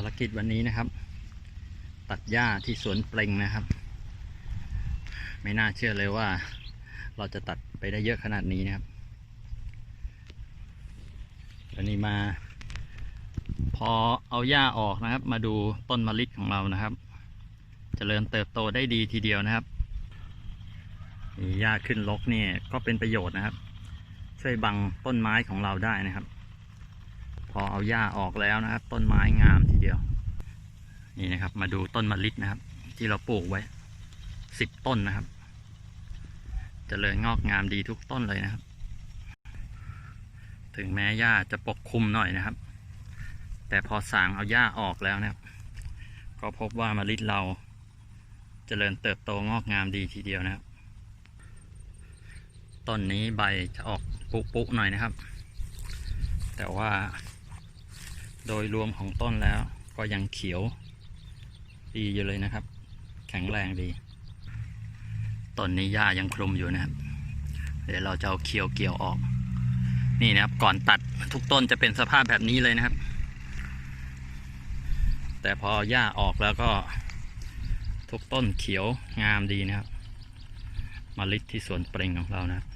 ารกิจวันนี้นะครับ ตัดหญ้าที่สวนเปล่งนะครับ ไม่น่าเชื่อเลยว่า เราจะตัดไปได้เยอะขนาดนี้นะครับวันนี้มา พอเอาหญ้าออกนะครับ มาดูต้นมะลิของเรานะครับจเจริญเติบโตได้ดีทีเดียวนะครับหญ้าขึ้นรกเนี่ยก็เป็นประโยชน์นะครับ ช่วยบังต้นไม้ของเราได้นะครับ พอเอาหญ้าออกแล้วนะครับ ต้นไม้งามทีเดียว นี่นะครับ มาดูต้นมะลินะครับ ที่เราปลูกไว้สิบต้นนะครับจเจริญงอกงามดีทุกต้นเลยนะครับ ถึงแม้หญ้าจะปกคลุมหน่อยนะครับ แต่พอสางเอาหญ้าออกแล้วนะครับ ก็พบว่ามะลิเราจเจริญเติบโตงอกงามดีทีเดียวนะครับต้นนี้ใบจะออกปุๆหน่อยนะครับ แต่ว่า โดยรวมของต้นแล้วก็ยังเขียวดีอยู่เลยนะครับ แข็งแรงดี ต้นนี้หญ้ายังคลุมอยู่นะครับ เดี๋ยวเราจะเอาเขียวเกี่ยวออก นี่นะครับก่อนตัดทุกต้นจะเป็นสภาพแบบนี้เลยนะครับ แต่พอหญ้าออกแล้วก็ ทุกต้นเขียวงามดีนะครับมลิที่สวนเปล่งของเรานะครับ